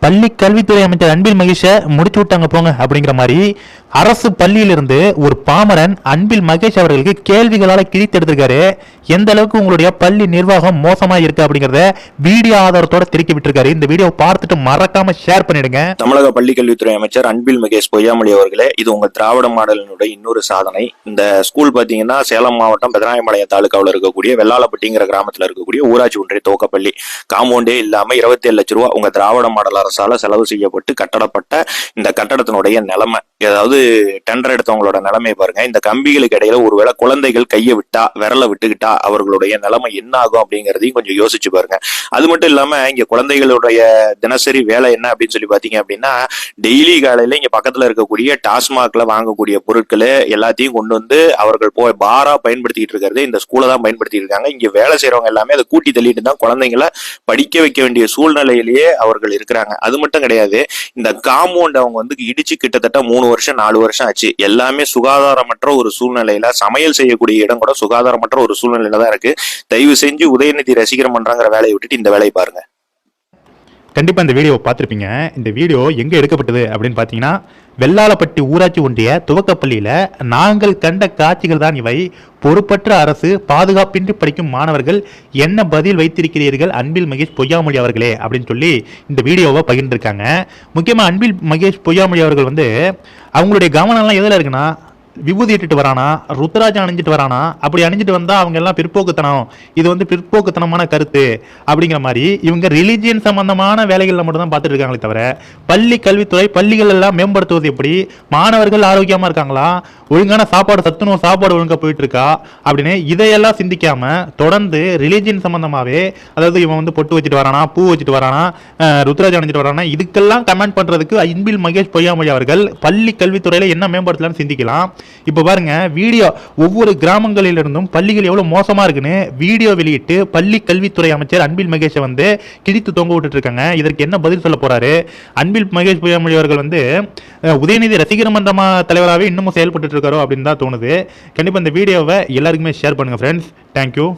பள்ளி கல்வித்துறை அமைச்சர் அன்பில் மகேஷை முடிச்சு விட்டாங்க போங்க அப்படிங்கிற மாதிரி அரசு பள்ளியிலிருந்து ஒரு பாமரன் அன்பில் மகேஷ் அவர்களுக்கு கேள்விகளால் கிழித்தெடுத்திருக்காரு. எந்த அளவுக்கு உங்களுடைய பள்ளி நிர்வாகம் மோசமாக இருக்கு அப்படிங்கிறத வீடியோ ஆதாரத்தோட திருக்கி விட்டுருக்காரு. இந்த வீடியோ பார்த்துட்டு மறக்காம ஷேர் பண்ணிடுங்க. தமிழக பள்ளிக்கல்வித்துறை அமைச்சர் அன்பில் மகேஷ் பொய்யாமொழி அவர்களே இது உங்க திராவிட மாடலினுடைய இன்னொரு சாதனை. இந்த ஸ்கூல் பாத்தீங்கன்னா சேலம் மாவட்டம் பெதராயம்பாளையம் தாலுக்காவில் இருக்கக்கூடிய வெள்ளாளப்பட்டிங்கிற கிராமத்தில் இருக்கக்கூடிய ஊராட்சி ஒன்றிய துவக்கப்பள்ளி. காம்பவுண்டே இல்லாம இருபத்தி ஏழு லட்ச ரூபா உங்க திராவிட மாடல் அரசால செலவு செய்யப்பட்டு கட்டடப்பட்ட இந்த கட்டடத்தினுடைய நிலைமை. ஏதாவது டெண்டர் எடுத்தவங்களோட நிலைமை பாருங்க. இந்த கம்பிகளுக்கு இடையில ஒருவேளை குழந்தைகள் கையை விட்டா விரலை விட்டுக்கிட்டா அவர்களுடைய நிலைமை என்ன ஆகும் அப்படிங்கிறதையும் கொஞ்சம் யோசிச்சு பாருங்க. அது மட்டும் இல்லாம இங்க குழந்தைகளுடைய தினசரி வேலை என்ன அப்படின்னு சொல்லி பாத்தீங்க அப்படின்னா டெய்லி காலையில இங்க பக்கத்துல இருக்கக்கூடிய டாஸ்மாக்ல வாங்கக்கூடிய பொருட்கள் எல்லாத்தையும் கொண்டு வந்து அவர்கள் போய் பாரா பயன்படுத்திட்டு இருக்கிறது. இந்த ஸ்கூலை தான் பயன்படுத்திட்டு இருக்காங்க. இங்க வேலை செய்யறவங்க எல்லாமே அதை கூட்டி தள்ளிட்டு தான் குழந்தைங்களை படிக்க வைக்க வேண்டிய சூழ்நிலையிலேயே அவர்கள் இருக்கிறாங்க. அது மட்டும் கிடையாது. இந்த காம்பவுண்ட் அவங்க வந்து இடிச்சு கிட்டத்தட்ட மூணு வருஷம் நாலு வருஷம் ஆச்சு. எல்லாமே சுகாதாரமற்ற ஒரு சூழ்நிலையில சமையல் செய்யக்கூடிய இடம் கூட சுகாதாரமற்ற ஒரு சூழ்நிலையில தான் இருக்கு. தயவு செஞ்சு உதயநிதி ரசிகரம் பண்றாங்கிற வேலையை விட்டுட்டு இந்த வேலையை பாருங்க. கண்டிப்பாக இந்த வீடியோவை பார்த்துருப்பீங்க. இந்த வீடியோ எங்கே எடுக்கப்பட்டது அப்படின்னு பார்த்தீங்கன்னா வெள்ளாளப்பட்டி ஊராட்சி ஒன்றிய துவக்கப்பள்ளியில் நாங்கள் கண்ட காட்சிகள் தான் இவை. பொறுப்பற்ற அரசு பாதுகாப்பின்றி படிக்கும் மாணவர்கள் என்ன பதில் வைத்திருக்கிறீர்கள்? அன்பில் மகேஷ் பொய்யாமொழி அவர்களே அப்படின்னு சொல்லி இந்த வீடியோவை பகிர்ந்துருக்காங்க. முக்கியமாக அன்பில் மகேஷ் பொய்யாமொழி அவர்கள் வந்து அவங்களுடைய கவனம்லாம் எதில் இருக்குன்னா விபூதி இட்டுட்டு வரானா? ருத்ராஜம் அணிஞ்சிட்டு வரானா? அப்படி அணிஞ்சிட்டு வந்தால் அவங்க எல்லாம் பிற்போக்குத்தனம். இது வந்து பிற்போக்குத்தனமான கருத்து அப்படிங்கிற மாதிரி இவங்க ரிலிஜியன் சம்பந்தமான வேலைகளில் மட்டும் தான் பார்த்துட்டு இருக்காங்களே தவிர பள்ளி கல்வித்துறை பள்ளிகள் எல்லாம் மேம்படுத்துவது எப்படி? மாணவர்கள் ஆரோக்கியமாக இருக்காங்களா? ஒழுங்கான சாப்பாடு சத்துணவு சாப்பாடு ஒழுங்காக போயிட்டு இருக்கா அப்படின்னு இதையெல்லாம் சிந்திக்காம தொடர்ந்து ரிலிஜியன் சம்பந்தமாகவே அதாவது இவன் வந்து பொட்டு வச்சுட்டு வரானா பூ வச்சுட்டு வரானா அஹ், அணிஞ்சிட்டு வரானா இதுக்கெல்லாம் கமெண்ட் பண்ணுறதுக்கு இன்பில் மகேஷ் பொய்யாமொழி அவர்கள் பள்ளி கல்வித்துறையில் என்ன மேம்படுத்தலாம்னு சிந்திக்கலாம். இப்போ பாருங்க வீடியோ ஒவ்வொரு கிராமங்களிலிருந்தும் பள்ளிகள் எவ்வளோ மோசமாக இருக்குன்னு வீடியோ வெளியிட்டு பள்ளி கல்வித்துறை அமைச்சர் அன்பில் மகேஷை வந்து கிழித்து தொங்க விட்டுட்டு இருக்காங்க இதற்கு என்ன பதில் சொல்ல போறாரு? அன்பில் மகேஷ் பொய்யாமொழி அவர்கள் வந்து உதயநிதி ரசிகர் மன்றமா தலைவராகவே இன்னமும் செயல்பட்டு இருக்காரோ அப்படின்னு தான் தோணுது. கண்டிப்பாக இந்த வீடியோவை எல்லாருக்குமே ஷேர் பண்ணுங்க ஃப்ரெண்ட்ஸ் தேங்க்யூ